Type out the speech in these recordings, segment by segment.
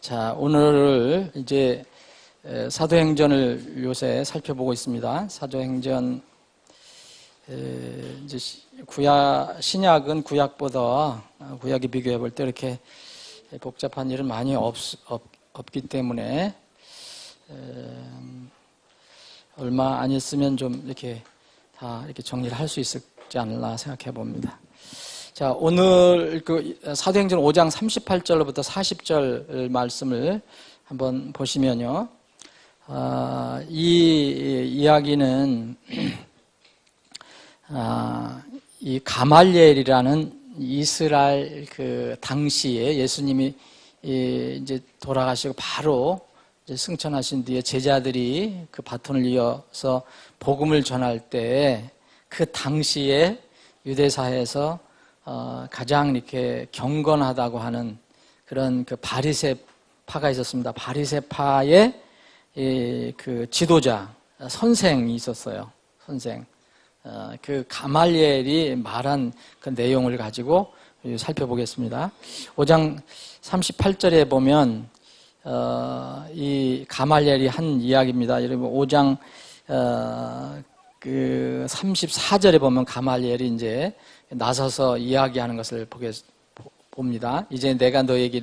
자, 오늘 이제 에, 사도행전을 요새 살펴보고 있습니다. 사도행전 에, 이제 시- 구약 신약은 구약보다 어, 구약에 비교해 볼 때 이렇게 복잡한 일은 많이 없, 없, 없기 때문에 에, 얼마 안 있으면 좀 이렇게 다 이렇게 정리를 할 수 있지 않을까 생각해 봅니다. 자, 오늘 그 사도행전 5장 38절부터 40절 말씀을 한번 보시면요. 아, 이 이야기는 아, 이 가말리엘이라는 이스라엘 그 당시에 예수님이 이 이제 돌아가시고 바로 이제 승천하신 뒤에 제자들이 그 바톤을 이어서 복음을 전할 때 그 당시에 유대사에서 어, 가장 이렇게 경건하다고 하는 그런 그 바리세파가 있었습니다. 바리세파의 이, 그 지도자 선생이 있었어요. 선생. 어, 그 가말리엘이 말한 그 내용을 가지고 살펴보겠습니다. 5장 38절에 보면 어, 이 가말리엘이 한 이야기입니다. 여러분 5장 어, 그 34절에 보면 가말리엘이 이제 나서서 이야기하는 것을 보게 봅니다. 이제 내가 너에게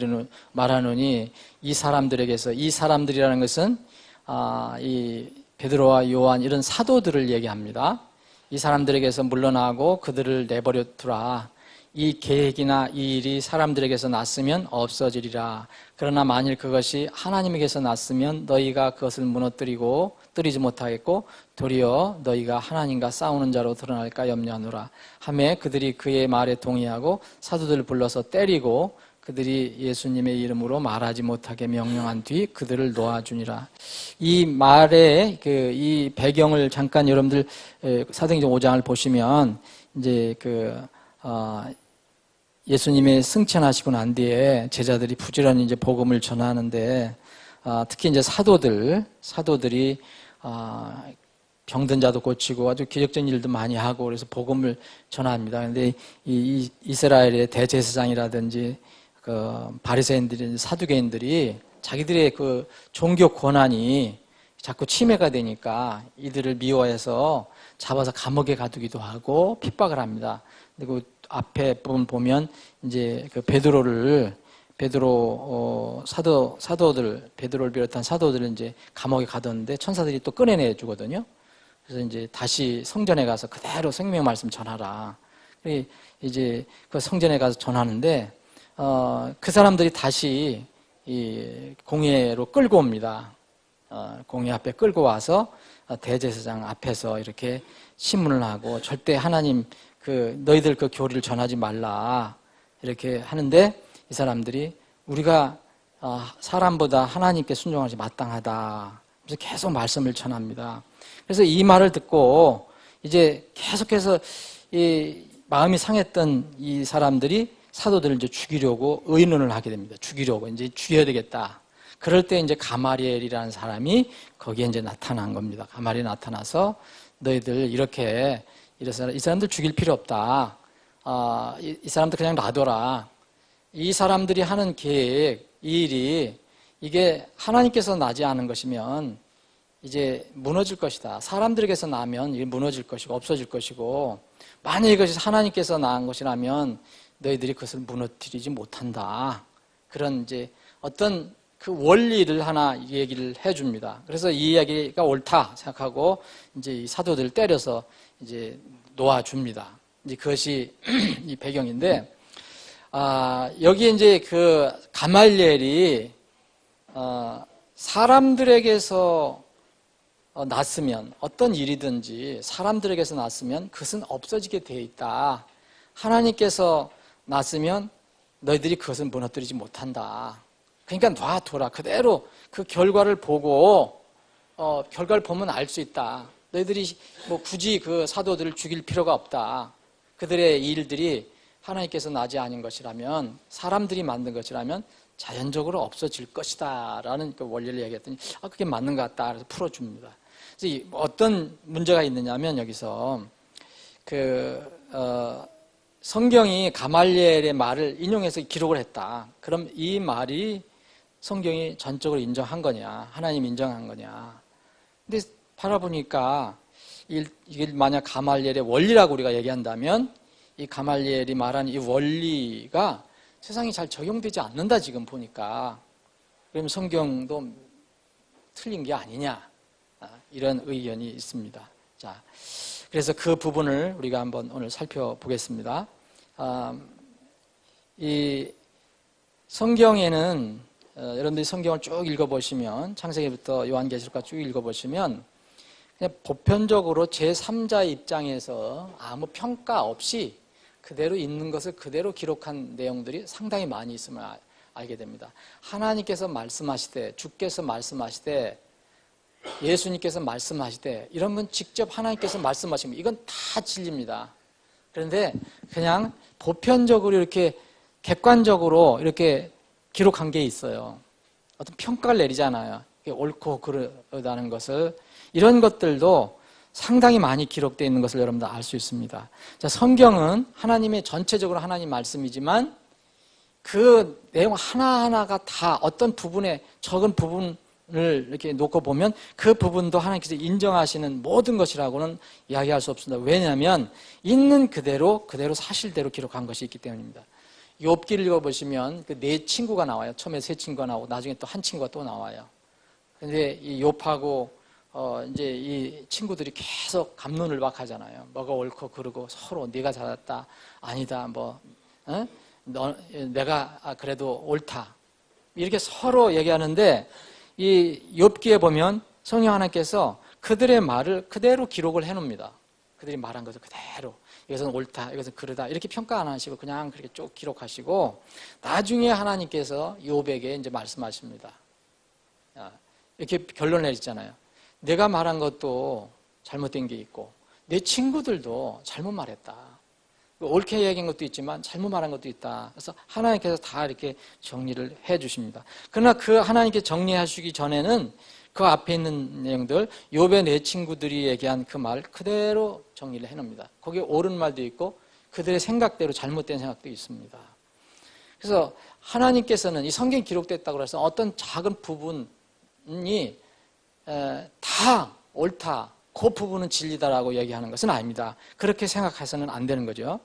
말하노니 이 사람들에게서 이 사람들이라는 것은 아, 이 베드로와 요한 이런 사도들을 얘기합니다. 이 사람들에게서 물러나고 그들을 내버려 두라. 이 계획이나 이 일이 사람들에게서 났으면 없어지리라. 그러나 만일 그것이 하나님에게서 났으면 너희가 그것을 무너뜨리고 뜨리지 못하겠고 도리어 너희가 하나님과 싸우는 자로 드러날까 염려하노라. 하매 그들이 그의 말에 동의하고 사도들을 불러서 때리고 그들이 예수님의 이름으로 말하지 못하게 명령한 뒤 그들을 놓아주니라. 이 말의 그 이 배경을 잠깐 여러분들 사도행전 5장을 보시면 이제 그 어, 예수님의 승천하시고 난 뒤에 제자들이 부지런히 이제 복음을 전하는데 어, 특히 이제 사도들 사도들이 어, 병든 자도 고치고 아주 기적적인 일도 많이 하고 그래서 복음을 전합니다. 그런데 이, 이스라엘의 대제사장이라든지 그 바리새인들이 사두개인들이 자기들의 그 종교 권한이 자꾸 침해가 되니까 이들을 미워해서 잡아서 감옥에 가두기도 하고 핍박을 합니다. 그리고 앞에 부분 보면 이제 그 베드로를 베드로 어, 사도 사도들 베드로를 비롯한 사도들을 이제 감옥에 가뒀는데 천사들이 또 꺼내내 주거든요. 그래서 이제 다시 성전에 가서 그대로 생명 말씀 전하라. 이제 그 성전에 가서 전하는데 어, 그 사람들이 다시 이 공회로 끌고 옵니다. 어, 공회 앞에 끌고 와서 대제사장 앞에서 이렇게 신문을 하고 절대 하나님 그 너희들 그 교리를 전하지 말라 이렇게 하는데 이 사람들이 우리가 어, 사람보다 하나님께 순종하지 마땅하다. 그래서 계속 말씀을 전합니다. 그래서 이 말을 듣고 이제 계속해서 이 마음이 상했던 이 사람들이 사도들을 이제 죽이려고 의논을 하게 됩니다. 죽이려고 이제 죽여야 되겠다. 그럴 때 이제 가마리엘이라는 사람이 거기에 이제 나타난 겁니다. 가마리에 나타나서 너희들 이렇게 이 사람들 죽일 필요 없다. 아, 이, 이 사람들 그냥 놔둬라. 이 사람들이 하는 계획, 이 일이 이게 하나님께서 나지 않은 것이면 이제 무너질 것이다. 사람들에게서 나면 이게 무너질 것이고 없어질 것이고 만약 이것이 하나님께서 낳은 것이라면 너희들이 그것을 무너뜨리지 못한다. 그런 이제 어떤 그 원리를 하나 얘기를 해줍니다. 그래서 이 이야기가 옳다 생각하고 이제 이 사도들을 때려서 이제 놓아줍니다. 이제 그것이 이 배경인데, 아, 여기 이제 그 가말리엘이 어, 사람들에게서 어, 났으면 어떤 일이든지 사람들에게서 났으면 그것은 없어지게 되어 있다. 하나님께서 났으면 너희들이 그것을 무너뜨리지 못한다. 그러니까 놔둬라. 그대로 그 결과를 보고 어, 결과를 보면 알 수 있다. 너희들이 뭐 굳이 그 사도들을 죽일 필요가 없다. 그들의 일들이 하나님께서 나지 않은 것이라면 사람들이 만든 것이라면 자연적으로 없어질 것이다. 라는 그 원리를 얘기했더니 아, 그게 맞는 것 같다. 그래서 풀어줍니다. 그래서 어떤 문제가 있느냐면 여기서 그, 어, 성경이 가말리엘의 말을 인용해서 기록을 했다. 그럼 이 말이 성경이 전적으로 인정한 거냐, 하나님 인정한 거냐. 근데 바라보니까 이게 만약 가말리엘의 원리라고 우리가 얘기한다면 이 가말리엘이 말한 이 원리가 세상에 잘 적용되지 않는다 지금 보니까 그러면 성경도 틀린 게 아니냐 아, 이런 의견이 있습니다. 자, 그래서 그 부분을 우리가 한번 오늘 살펴보겠습니다. 아, 이 성경에는 어, 여러분들이 성경을 쭉 읽어보시면 창세기부터 요한계시록까지 쭉 읽어보시면 보편적으로 제3자 입장에서 아무 평가 없이 그대로 있는 것을 그대로 기록한 내용들이 상당히 많이 있음을 아, 알게 됩니다. 하나님께서 말씀하시되 주께서 말씀하시되 예수님께서 말씀하시되 이런 건 직접 하나님께서 말씀하시면 이건 다 진리입니다. 그런데 그냥 보편적으로 이렇게 객관적으로 이렇게 기록한 게 있어요. 어떤 평가를 내리잖아요. 옳고 그르다는 것을 이런 것들도 상당히 많이 기록되어 있는 것을 여러분들 알 수 있습니다. 자, 성경은 하나님의 전체적으로 하나님 말씀이지만 그 내용 하나하나가 다 어떤 부분에 적은 부분을 이렇게 놓고 보면 그 부분도 하나님께서 인정하시는 모든 것이라고는 이야기할 수 없습니다. 왜냐하면 있는 그대로 그대로 사실대로 기록한 것이 있기 때문입니다. 욥기를 읽어보시면 그 네 친구가 나와요. 처음에 세 친구가 나오고 나중에 또 한 친구가 또 나와요. 근데 이 욥하고 어 이제 이 친구들이 계속 감론을 박하잖아요. 뭐가 옳고 그르고 서로 네가 잘했다 아니다 뭐 어? 너, 내가 아, 그래도 옳다 이렇게 서로 얘기하는데 이 욥기에 보면 성령 하나님께서 그들의 말을 그대로 기록을 해놓습니다. 그들이 말한 것을 그대로 이것은 옳다, 이것은 그르다 이렇게 평가 안 하시고 그냥 그렇게 쭉 기록하시고 나중에 하나님께서 요백에 이제 말씀하십니다. 이렇게 결론 내리잖아요. 내가 말한 것도 잘못된 게 있고 내 친구들도 잘못 말했다. 옳게 얘기한 것도 있지만 잘못 말한 것도 있다. 그래서 하나님께서 다 이렇게 정리를 해 주십니다. 그러나 그 하나님께 정리하시기 전에는 그 앞에 있는 내용들 요배 내 친구들이 얘기한 그 말 그대로 정리를 해놓습니다. 거기에 옳은 말도 있고 그들의 생각대로 잘못된 생각도 있습니다. 그래서 하나님께서는 이 성경 기록됐다고 해서 어떤 작은 부분이 다 옳다, 그 부분은 진리다라고 얘기하는 것은 아닙니다. 그렇게 생각해서는 안 되는 거죠.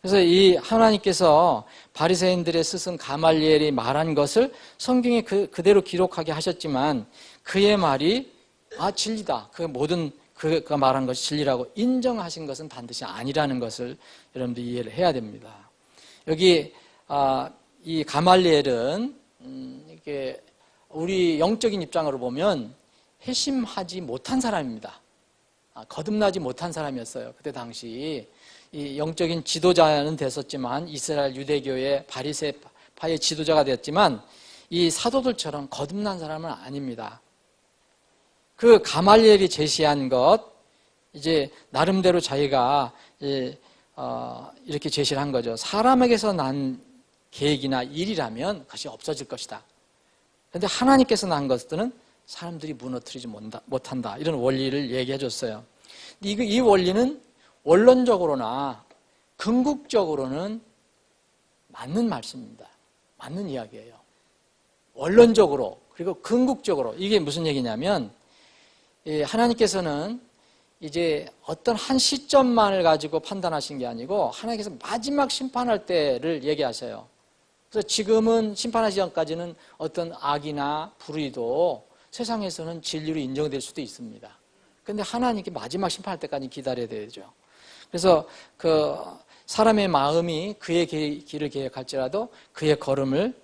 그래서 이 하나님께서 바리새인들의 스승 가말리엘이 말한 것을 성경에 그, 그대로 기록하게 하셨지만 그의 말이 아 진리다. 그 모든 그가 말한 것이 진리라고 인정하신 것은 반드시 아니라는 것을 여러분들 이해를 해야 됩니다. 여기 아, 이 가말리엘은 음, 이게 우리 영적인 입장으로 보면 회심하지 못한 사람입니다. 아, 거듭나지 못한 사람이었어요. 그때 당시 이 영적인 지도자는 됐었지만 이스라엘 유대교의 바리새파의 지도자가 되었지만 이 사도들처럼 거듭난 사람은 아닙니다. 그 가말리엘이 제시한 것 이제 나름대로 자기가 어, 이렇게 제시를 한 거죠. 사람에게서 난 계획이나 일이라면 그것이 없어질 것이다. 그런데 하나님께서 난 것들은 사람들이 무너뜨리지 못한다. 이런 원리를 얘기해 줬어요. 이 원리는 원론적으로나 궁극적으로는 맞는 말씀입니다. 맞는 이야기예요. 원론적으로 그리고 궁극적으로 이게 무슨 얘기냐면 하나님께서는 이제 어떤 한 시점만을 가지고 판단하신 게 아니고 하나님께서 마지막 심판할 때를 얘기하셔요. 그래서 지금은 심판하시 전까지는 어떤 악이나 불의도 세상에서는 진리로 인정될 수도 있습니다. 근데 하나님께 마지막 심판할 때까지 기다려야 되죠. 그래서 그 사람의 마음이 그의 길을 계획할지라도 그의 걸음을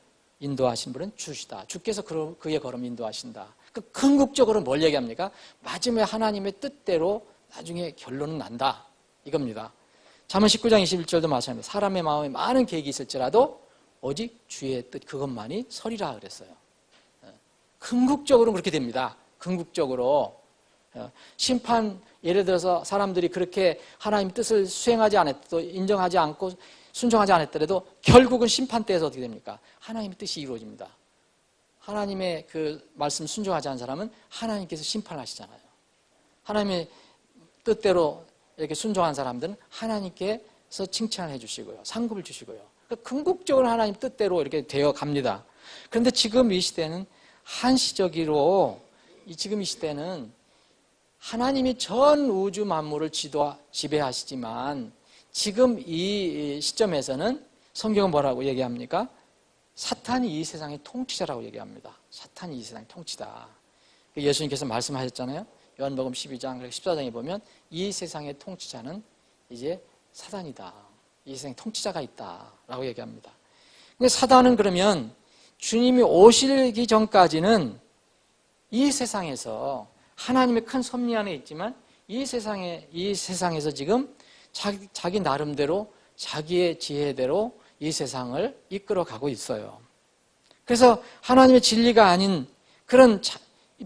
인도하신 분은 주시다. 주께서 그의 걸음 인도하신다. 그 궁극적으로 뭘 얘기합니까? 마지막에 하나님의 뜻대로 나중에 결론은 난다. 이겁니다. 잠언 19장 21절도 마찬가지입니다. 사람의 마음에 많은 계획이 있을지라도 오직 주의 뜻 그것만이 설이라 그랬어요. 예. 궁극적으로 그렇게 됩니다. 궁극적으로 예. 심판 예를 들어서 사람들이 그렇게 하나님 뜻을 수행하지 않았도 인정하지 않고 순종하지 않았더라도 결국은 심판 때에서 어떻게 됩니까? 하나님의 뜻이 이루어집니다. 하나님의 그 말씀 순종하지 않은 사람은 하나님께서 심판하시잖아요. 하나님의 뜻대로 이렇게 순종한 사람들은 하나님께서 칭찬해 주시고요. 상급을 주시고요. 그러니까 궁극적으로 하나님 뜻대로 이렇게 되어 갑니다. 그런데 지금 이 시대는 한시적으로 이 지금 이 시대는 하나님이 전 우주 만물을 지도 지배하시지만 지금 이 시점에서는 성경은 뭐라고 얘기합니까? 사탄이 이 세상의 통치자라고 얘기합니다. 사탄이 이 세상의 통치다. 예수님께서 말씀하셨잖아요. 요한복음 12장 14장에 보면 이 세상의 통치자는 이제 사단이다. 이 세상에 통치자가 있다라고 얘기합니다. 근데 사단은 그러면 주님이 오시기 전까지는 이 세상에서 하나님의 큰 섭리 안에 있지만 이 세상에 이 세상에서 지금 자기, 자기 나름대로 자기의 지혜대로 이 세상을 이끌어 가고 있어요. 그래서 하나님의 진리가 아닌 그런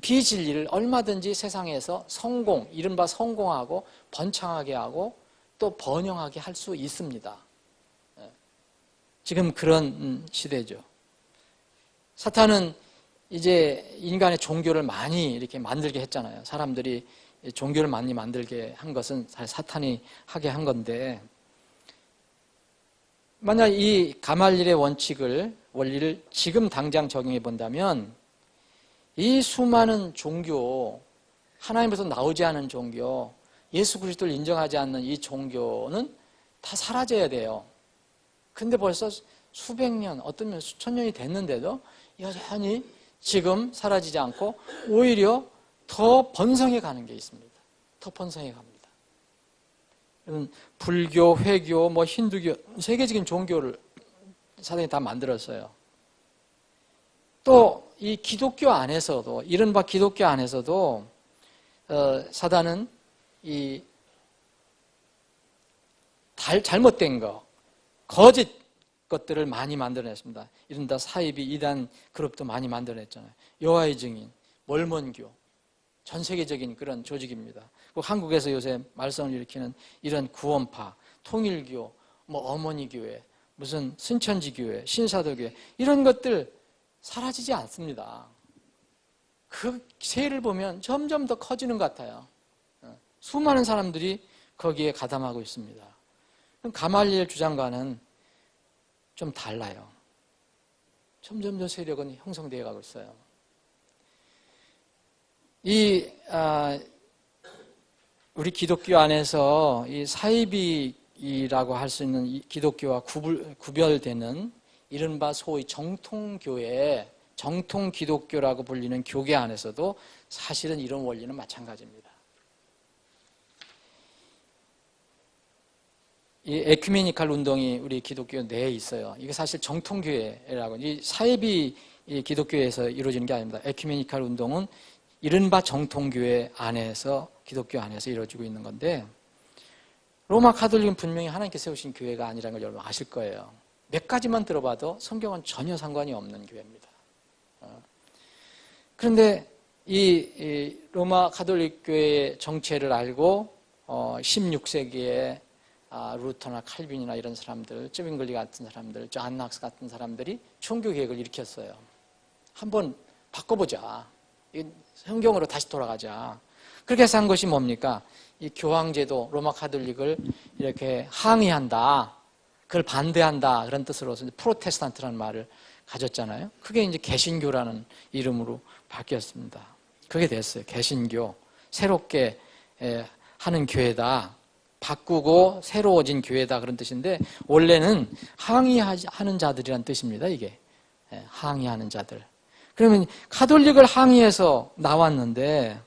비진리를 얼마든지 세상에서 성공, 이른바 성공하고 번창하게 하고 또 번영하게 할 수 있습니다. 예. 지금 그런 음, 시대죠. 사탄은 이제 인간의 종교를 많이 이렇게 만들게 했잖아요. 사람들이 종교를 많이 만들게 한 것은 사탄이 하게 한 건데 만약 이 가말릴의 원칙을 원리를 지금 당장 적용해 본다면 이 수많은 종교 하나님에서 나오지 않은 종교 예수 그리스도를 인정하지 않는 이 종교는 다 사라져야 돼요. 근데 벌써 수백 년, 어떤 면 수천 년이 됐는데도 여전히 지금 사라지지 않고 오히려 더 번성해 가는 게 있습니다. 더 번성해 갑니다. 불교, 회교, 뭐 힌두교, 세계적인 종교를 사단이 다 만들었어요. 또 이 기독교 안에서도 이른바 기독교 안에서도 어, 사단은 이 달, 잘못된 거, 거짓 것들을 많이 만들어냈습니다. 이른바 사이비 이단 그룹도 많이 만들어냈잖아요. 여호와의 증인, mormon교, 전 세계적인 그런 조직입니다. 한국에서 요새 말썽을 일으키는 이런 구원파, 통일교, 뭐 어머니 교회, 무슨 순천지 교회, 신사도 교회 이런 것들 사라지지 않습니다. 그 세를 보면 점점 더 커지는 것 같아요. 어, 수많은 사람들이 거기에 가담하고 있습니다. 가말리엘 주장과는 좀 달라요. 점점 더 세력은 형성되어 가고 있어요. 이 아, 우리 기독교 안에서 이 사이비라고 할 수 있는 기독교와 구분, 구별되는 이른바 소위 정통교회, 정통 기독교라고 불리는 교계 안에서도 사실은 이런 원리는 마찬가지입니다. 이 에큐메니칼 운동이 우리 기독교 내에 있어요. 이게 사실 정통교회라고 이 사이비 기독교에서 이루어지는 게 아닙니다. 에큐메니칼 운동은 이른바 정통교회 안에서 기독교 안에서 이루어지고 있는 건데 로마 카톨릭은 분명히 하나님께 세우신 교회가 아니라는 걸 여러분 아실 거예요. 몇 가지만 들어봐도 성경은 전혀 상관이 없는 교회입니다. 어. 그런데 이, 로마 카톨릭 교회의 정체를 알고 16세기에 어, 아, 루터나 칼빈이나 이런 사람들, 쯔빙글리 같은 사람들, 저 안낙스 같은 사람들이 종교 계획을 일으켰어요. 한번 바꿔보자. 성경으로 다시 돌아가자. 그렇게 해서 한 것이 뭡니까? 이 교황제도 로마 카톨릭을 이렇게 항의한다. 그걸 반대한다. 그런 뜻으로서 프로테스탄트라는 말을 가졌잖아요. 그게 이제 개신교라는 이름으로 바뀌었습니다. 그게 됐어요. 개신교. 새롭게 하는 교회다. 바꾸고 새로워진 교회다. 그런 뜻인데, 원래는 항의하는 자들이란 뜻입니다. 이게. 항의하는 자들. 그러면 카톨릭을 항의해서 나왔는데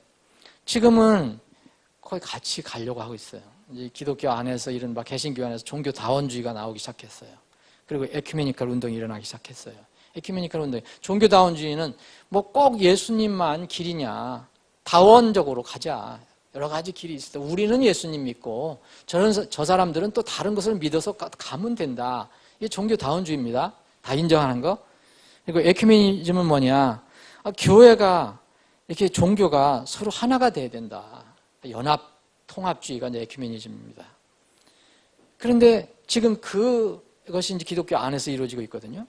지금은 거의 같이 가려고 하고 있어요. 이제 기독교 안에서 이른바 개신교 안에서 종교 다원주의가 나오기 시작했어요. 그리고 에큐메니컬 운동이 일어나기 시작했어요. 에큐메니컬 운동. 종교 다원주의는 뭐 꼭 예수님만 길이냐. 다원적으로 가자. 여러 가지 길이 있어. 우리는 예수님 믿고 저런 저 사람들은 또 다른 것을 믿어서 가면 된다. 이게 종교 다원주의입니다. 다 인정하는 거. 그리고 에큐메니즘은 뭐냐? 아, 교회가 이렇게 종교가 서로 하나가 돼야 된다. 연합 통합주의가 이제 에큐메니즘입니다. 그런데 지금 그것이 이제 기독교 안에서 이루어지고 있거든요.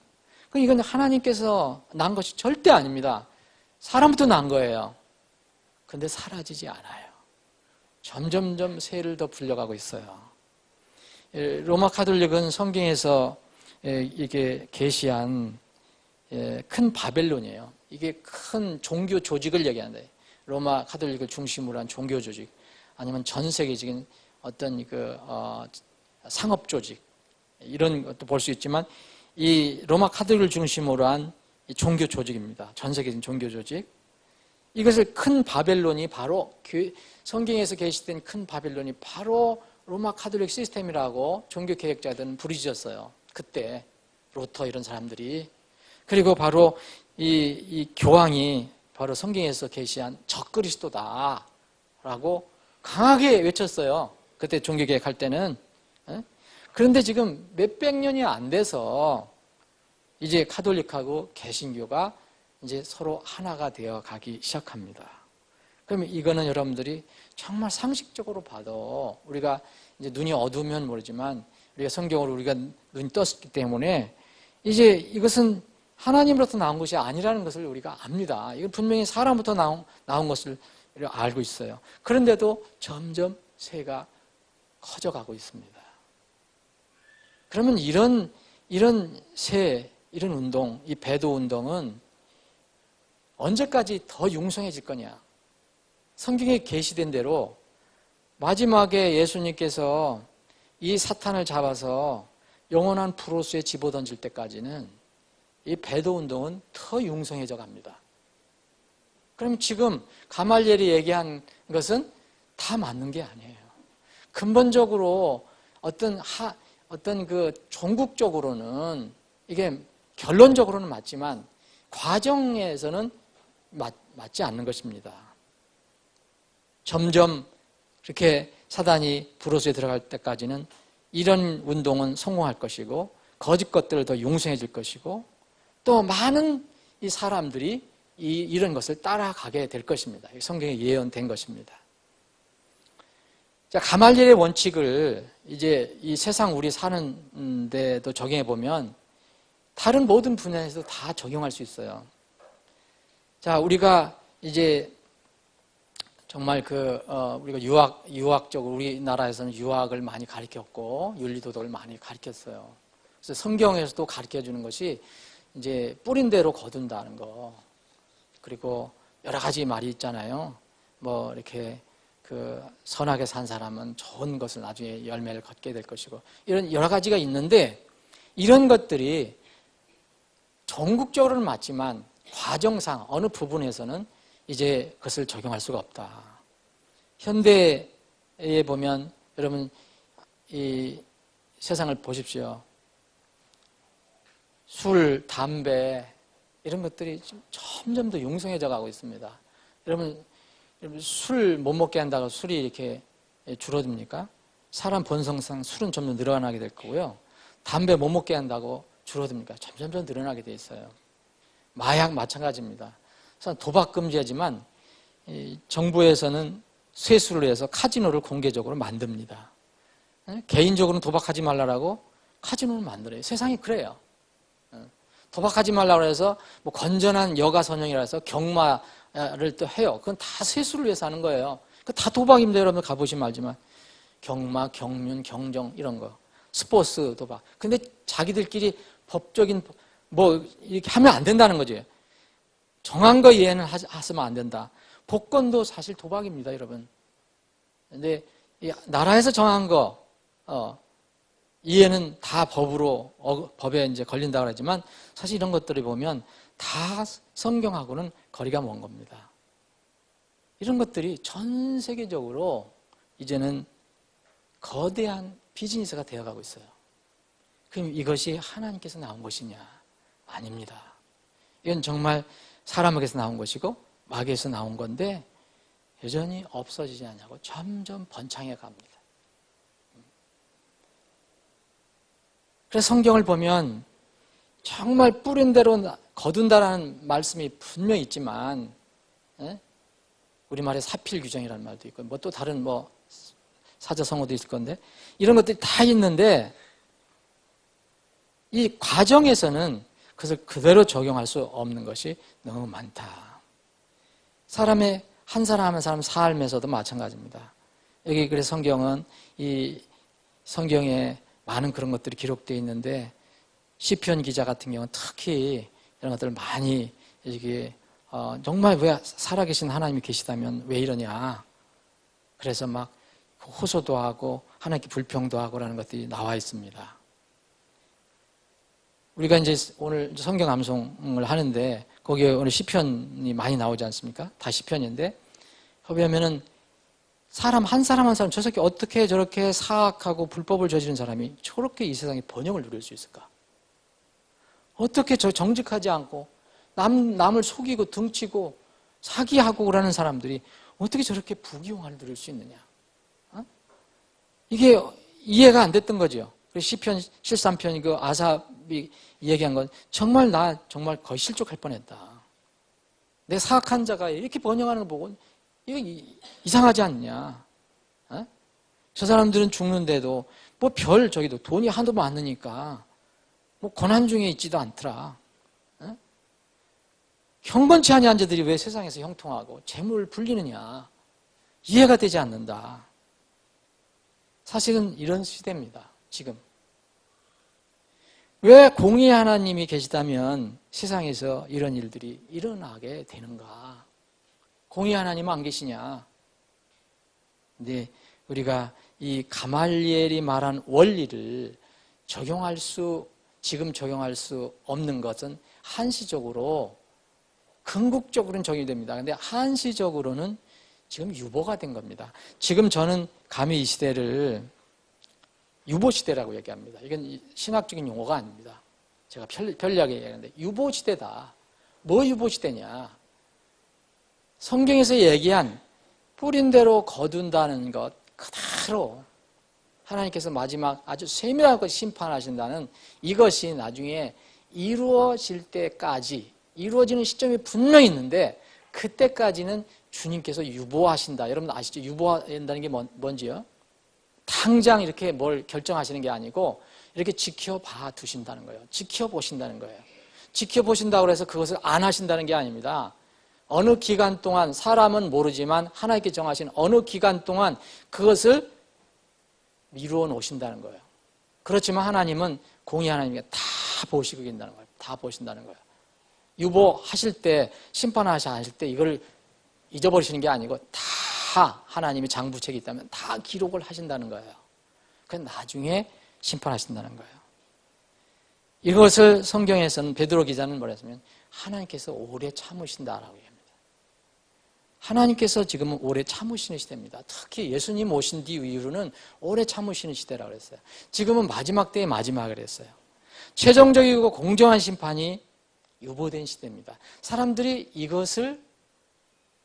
이건 하나님께서 난 것이 절대 아닙니다. 사람부터 난 거예요. 근데 사라지지 않아요. 점점점 새를 더 불려가고 있어요. 로마 카톨릭은 성경에서 이게 계시한 예, 큰 바벨론이에요. 이게 큰 종교 조직을 얘기하는데 로마 카톨릭을 중심으로 한 종교 조직 아니면 전 세계적인 어떤 그 어, 상업 조직 이런 것도 볼 수 있지만 이 로마 카톨릭을 중심으로 한 종교 조직입니다. 전 세계적인 종교 조직 이것을 큰 바벨론이 바로 성경에서 계시된 큰 바벨론이 바로 로마 카톨릭 시스템이라고 종교 계획자들은 부르짖었어요. 그때 로터 이런 사람들이 그리고 바로 이, 이 교황이 바로 성경에서 계시한 적그리스도다라고 강하게 외쳤어요. 그때 종교 계획할 때는 예? 그런데 지금 몇백 년이 안 돼서 이제 카톨릭하고 개신교가 이제 서로 하나가 되어 가기 시작합니다. 그러면 이거는 여러분들이 정말 상식적으로 봐도 우리가 이제 눈이 어두우면 모르지만 우리가 성경으로 우리가 눈이 떴기 때문에 이제 이것은 하나님으로부터 나온 것이 아니라는 것을 우리가 압니다. 이건 분명히 사람부터 나온, 나온 것을 알고 있어요. 그런데도 점점 새가 커져가고 있습니다. 그러면 이런, 이런 새, 이런 운동, 이 배도 운동은 언제까지 더 융성해질 거냐? 성경에 계시된 대로 마지막에 예수님께서 이 사탄을 잡아서 영원한 프로스에 집어던질 때까지는 이 배도 운동은 더 융성해져 갑니다. 그럼 지금 가말리엘이 얘기한 것은 다 맞는 게 아니에요. 근본적으로 어떤 하, 어떤 그 종국적으로는 이게 결론적으로는 맞지만 과정에서는 맞, 맞지 않는 것입니다. 점점 그렇게 사단이 불호수에 들어갈 때까지는 이런 운동은 성공할 것이고 거짓 것들을 더 용성해질 것이고 또 많은 이 사람들이 이, 이런 것을 따라가게 될 것입니다. 성경에 예언된 것입니다. 자, 가말리엘의 원칙을 이제 이 세상 우리 사는 데도 적용해 보면 다른 모든 분야에서 다 적용할 수 있어요. 자, 우리가 이제 정말 그, 어, 우리가 유학, 유학적으로 우리나라에서는 유학을 많이 가르쳤고, 윤리도덕을 많이 가르쳤어요. 그래서 성경에서도 가르쳐 주는 것이 이제 뿌린 대로 거둔다는 거. 그리고 여러 가지 말이 있잖아요. 뭐, 이렇게 그 선하게 산 사람은 좋은 것을 나중에 열매를 걷게 될 것이고, 이런 여러 가지가 있는데, 이런 것들이 전국적으로는 맞지만, 과정상 어느 부분에서는 이제 그것을 적용할 수가 없다. 현대에 보면 여러분 이 세상을 보십시오. 술, 담배 이런 것들이 점점 더 용성해져 가고 있습니다. 여러분, 술 못 먹게 한다고 술이 이렇게 줄어듭니까? 사람 본성상 술은 점점 늘어나게 될 거고요. 담배 못 먹게 한다고 줄어듭니까? 점점 더 늘어나게 돼 있어요. 마약 마찬가지입니다. 도박 금지하지만 정부에서는 세수를 해서 카지노를 공개적으로 만듭니다. 예? 개인적으로는 도박하지 말라고 카지노를 만들어요. 세상이 그래요. 예. 도박하지 말라고 해서 뭐 건전한 여가 선영이라 해서 경마를 또 해요. 그건 다 세수를 위해서 하는 거예요. 그다 도박입니다. 여러분 가보시면 알지만 경마, 경륜, 경정 이런 거 스포츠 도박. 근데 자기들끼리 법적인 뭐 이렇게 하면 안 된다는 거죠. 정한 거 이해는 하시면 안 된다. 복권도 사실 도박입니다, 여러분. 근데 나라에서 정한 거 어, 이해는 다 법으로 어, 법에 이제 걸린다고 하지만 사실 이런 것들을 보면 다 성경하고는 거리가 먼 겁니다. 이런 것들이 전 세계적으로 이제는 거대한 비즈니스가 되어가고 있어요. 그럼 이것이 하나님께서 나온 것이냐? 아닙니다. 이건 정말 사람에게서 나온 것이고 마귀에서 나온 건데 여전히 없어지지 않냐고 점점 번창해 갑니다. 그래서 성경을 보면 정말 뿌린 대로 거둔다라는 말씀이 분명히 있지만 예? 우리말에 사필 규정이라는 말도 있고 뭐 또 다른 뭐 사자성어도 있을 건데 이런 것들이 다 있는데 이 과정에서는 그것을 그대로 적용할 수 없는 것이 너무 많다. 사람의 한 사람 한 사람 삶에서도 마찬가지입니다. 여기 그래서 성경은 이 성경에 많은 그런 것들이 기록되어 있는데 시편 기자 같은 경우는 특히 이런 것들을 많이 이게 어, 정말 왜 살아계신 하나님이 계시다면 왜 이러냐. 그래서 막 호소도 하고 하나님께 불평도 하고라는 것들이 나와 있습니다. 우리가 이제 오늘 성경 암송을 하는데 거기에 오늘 시편이 많이 나오지 않습니까? 다 시편인데 거기 하면은 사람 한 사람 한 사람 저 새끼 어떻게 저렇게 사악하고 불법을 저지른 사람이 저렇게 이 세상에 번영을 누릴 수 있을까? 어떻게 저 정직하지 않고 남 남을 속이고 등치고 사기하고 그러는 사람들이 어떻게 저렇게 부귀영화를 누릴 수 있느냐? 어? 이게 이해가 안 됐던 거죠. 시편 13편 그아 삽이 얘기한 건 정말 나 정말 거의 실족할 뻔했다. 내 사악한 자가 이렇게 번영하는 걸 보고 이거 이상하지 않냐? 어? 저 사람들은 죽는데도 뭐 별 저기도 돈이 한두 많으니까 뭐 고난 중에 있지도 않더라. 어? 형번치 아니한 자들이 왜 세상에서 형통하고 재물 불리느냐? 이해가 되지 않는다. 사실은 이런 시대입니다. 지금. 왜 공의 하나님이 계시다면 세상에서 이런 일들이 일어나게 되는가? 공의 하나님은 안 계시냐? 근데 우리가 이 가말리엘이 말한 원리를 적용할 수, 지금 적용할 수 없는 것은 한시적으로, 궁극적으로는 적용이 됩니다. 근데 한시적으로는 지금 유보가 된 겁니다. 지금 저는 감히 이 시대를 유보시대라고 얘기합니다. 이건 신학적인 용어가 아닙니다. 제가 편리하게 얘기하는데, 유보시대다. 뭐 유보시대냐? 성경에서 얘기한 뿌린 대로 거둔다는 것 그대로 하나님께서 마지막 아주 세밀하게 심판하신다는 이것이 나중에 이루어질 때까지 이루어지는 시점이 분명히 있는데 그때까지는 주님께서 유보하신다. 여러분 아시죠? 유보한다는 게 뭔지요? 당장 이렇게 뭘 결정하시는 게 아니고 이렇게 지켜봐 두신다는 거예요. 지켜보신다는 거예요. 지켜보신다고 해서 그것을 안 하신다는 게 아닙니다. 어느 기간 동안 사람은 모르지만 하나님께 정하신 어느 기간 동안 그것을 미루어 놓으신다는 거예요. 그렇지만 하나님은 공의 하나님께 다 보시고 계신다는 거예요. 다 보신다는 거예요. 유보하실 때, 심판하실 때 이걸 잊어버리시는 게 아니고 다 하나님이 장부책이 있다면 다 기록을 하신다는 거예요. 그 나중에 심판하신다는 거예요. 이것을 성경에서는 베드로 기자는 뭐라 했으면 하나님께서 오래 참으신다라고 합니다. 하나님께서 지금은 오래 참으시는 시대입니다. 특히 예수님 오신 뒤 이후로는 오래 참으시는 시대라고 그랬어요. 지금은 마지막 때의 마지막을 했어요. 최종적이고 공정한 심판이 유보된 시대입니다. 사람들이 이것을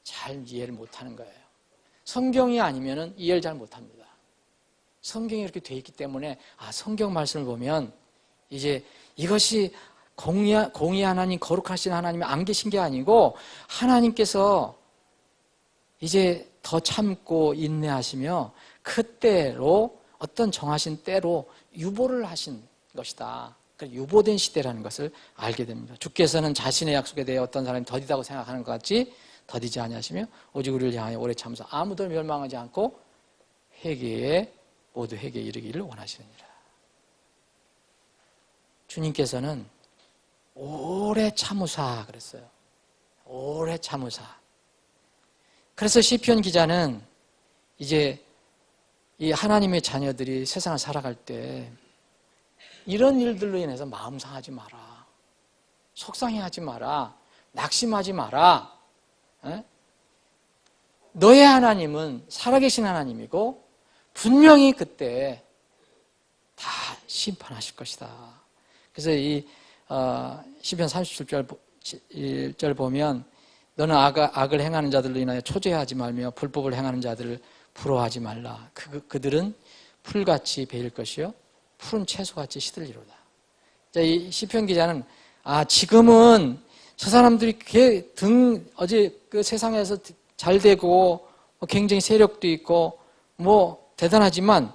잘 이해를 못하는 거예요. 성경이 아니면 이해를 잘 못합니다. 성경이 이렇게 돼 있기 때문에 아 성경 말씀을 보면 이제 이것이 공의, 공의 하나님 거룩하신 하나님이 안 계신 게 아니고 하나님께서 이제 더 참고 인내하시며 그때로 어떤 정하신 때로 유보를 하신 것이다. 유보된 시대라는 것을 알게 됩니다. 주께서는 자신의 약속에 대해 어떤 사람이 더디다고 생각하는 것 같지 더디지 아니하시며 오직 우리를 향하여 오래 참으사 아무도 멸망하지 않고 회개에 모두 회개에 이르기를 원하시느니라. 주님께서는 오래 참으사 그랬어요. 오래 참으사. 그래서 시편 기자는 이제 이 하나님의 자녀들이 세상을 살아갈 때 이런 일들로 인해서 마음 상하지 마라. 속상해하지 마라. 낙심하지 마라. 에? 너의 하나님은 살아계신 하나님이고 분명히 그때 다 심판하실 것이다. 그래서 이 어, 시편 37절 1절 보면 너는 악, 악을 행하는 자들로 인하여 초조해하지 말며 불법을 행하는 자들을 부러워하지 말라. 그, 그들은 풀같이 베일 것이요 푸른 채소같이 시들리로다. 자, 이 시편 기자는 아 지금은 저 사람들이 등 어제 그 세상에서 잘 되고 뭐 굉장히 세력도 있고 뭐 대단하지만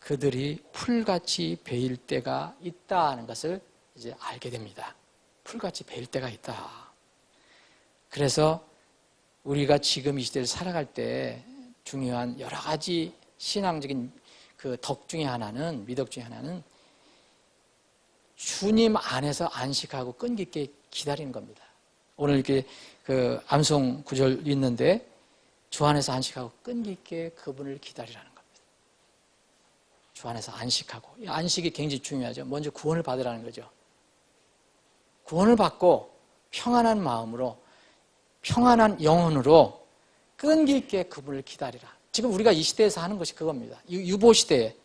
그들이 풀같이 베일 때가 있다는 것을 이제 알게 됩니다. 풀같이 베일 때가 있다. 그래서 우리가 지금 이 시대를 살아갈 때 중요한 여러 가지 신앙적인 그 덕 중에 하나는, 미덕 중에 하나는 주님 안에서 안식하고 끈기 있게 기다리는 겁니다. 오늘 이렇게 그 암송 구절 있는데 주 안에서 안식하고 끈기 있게 그분을 기다리라는 겁니다. 주 안에서 안식하고 이 안식이 굉장히 중요하죠. 먼저 구원을 받으라는 거죠. 구원을 받고 평안한 마음으로 평안한 영혼으로 끈기 있게 그분을 기다리라. 지금 우리가 이 시대에서 하는 것이 그겁니다. 유보 시대에.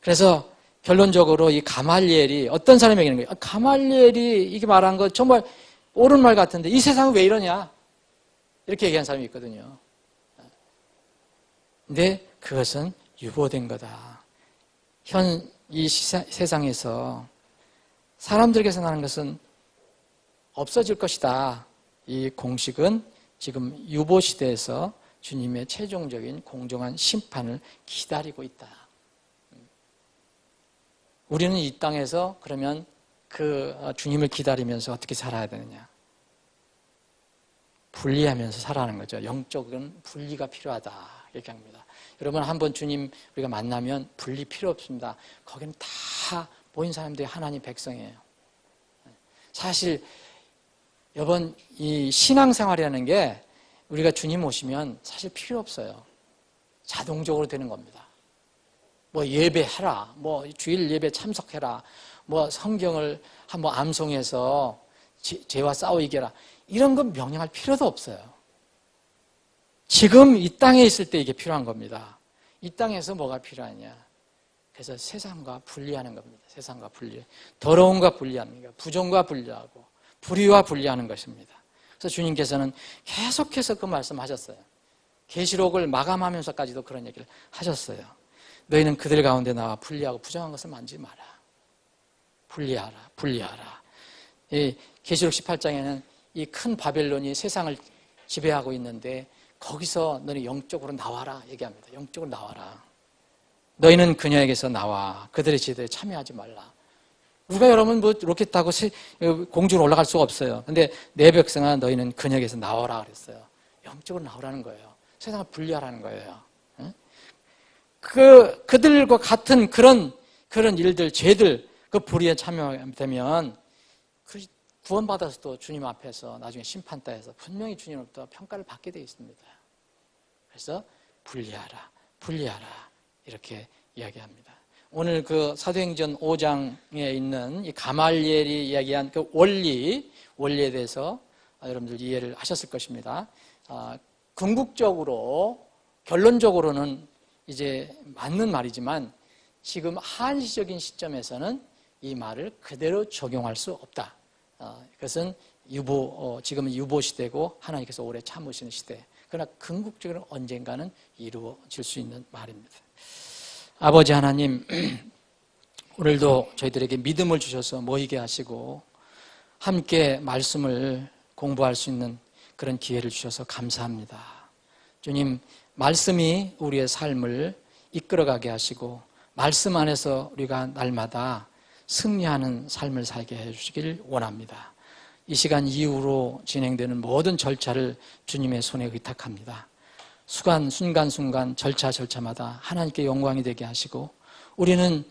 그래서 결론적으로 이 가말리엘이 어떤 사람이 얘기하는 거예요? 아, 가말리엘이 이게 말한 거 정말 옳은 말 같은데 이 세상은 왜 이러냐? 이렇게 얘기한 사람이 있거든요. 근데 그것은 유보된 거다. 현 이 세상에서 사람들에게서 나는 것은 없어질 것이다. 이 공식은 지금 유보 시대에서 주님의 최종적인 공정한 심판을 기다리고 있다. 우리는 이 땅에서 그러면 그 주님을 기다리면서 어떻게 살아야 되느냐? 분리하면서 살아가는 거죠. 영적은 분리가 필요하다. 얘기합니다. 여러분 한번 주님 우리가 만나면 분리 필요 없습니다. 거기는 다 모인 사람들이 하나님 백성이에요. 사실 여러분 이 신앙생활이라는 게 우리가 주님 오시면 사실 필요 없어요. 자동적으로 되는 겁니다. 뭐 예배하라, 뭐 주일 예배 참석해라, 뭐 성경을 한번 암송해서 죄와 싸워 이겨라. 이런 건 명령할 필요도 없어요. 지금 이 땅에 있을 때 이게 필요한 겁니다. 이 땅에서 뭐가 필요하냐? 그래서 세상과 분리하는 겁니다. 세상과 분리. 더러움과 거 부정과 분리하고 불의와 분리하는 것입니다. 그래서 주님께서는 계속해서 그 말씀하셨어요. 계시록을 마감하면서까지도 그런 얘기를 하셨어요. 너희는 그들 가운데 나와 분리하고 부정한 것을 만지지 마라. 분리하라, 분리하라. 이 계시록 18장에는 이 큰 바벨론이 세상을 지배하고 있는데 거기서 너는 영적으로 나와라 얘기합니다. 영적으로 나와라. 너희는 그녀에게서 나와 그들의 지도에 참여하지 말라. 우리가 여러분 뭐 로켓 타고 공중으로 올라갈 수가 없어요. 근데 내 백성아 너희는 그녀에게서 나와라 그랬어요. 영적으로 나오라는 거예요. 세상을 분리하라는 거예요. 그 그들과 같은 그런 그런 일들, 죄들 그 불의에 참여되면 그 구원받아서도 주님 앞에서 나중에 심판대에서 분명히 주님으로부터 평가를 받게 되어 있습니다. 그래서 분리하라, 분리하라 이렇게 이야기합니다. 오늘 그 사도행전 5장에 있는 이 가말리엘이 이야기한 그 원리, 원리에 대해서 여러분들 이해를 하셨을 것입니다. 아, 궁극적으로 결론적으로는 이제 맞는 말이지만 지금 한시적인 시점에서는 이 말을 그대로 적용할 수 없다. 어, 그것은 유보, 어, 지금은 유보 시대고 하나님께서 오래 참으시는 시대. 그러나 궁극적으로 언젠가는 이루어질 수 있는 말입니다. 아버지 하나님, 오늘도 저희들에게 믿음을 주셔서 모이게 하시고 함께 말씀을 공부할 수 있는 그런 기회를 주셔서 감사합니다. 주님, 말씀이 우리의 삶을 이끌어가게 하시고 말씀 안에서 우리가 날마다 승리하는 삶을 살게 해주시길 원합니다. 이 시간 이후로 진행되는 모든 절차를 주님의 손에 의탁합니다. 수간, 순간순간, 절차, 절차마다 하나님께 영광이 되게 하시고 우리는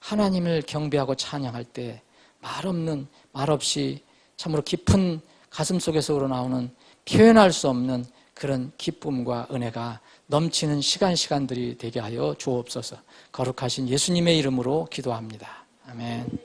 하나님을 경배하고 찬양할 때 말 없는, 말 없이 참으로 깊은 가슴 속에서 우러나오는 표현할 수 없는 그런 기쁨과 은혜가 넘치는 시간, 시간들이 되게 하여 주옵소서 거룩하신 예수님의 이름으로 기도합니다. 아멘.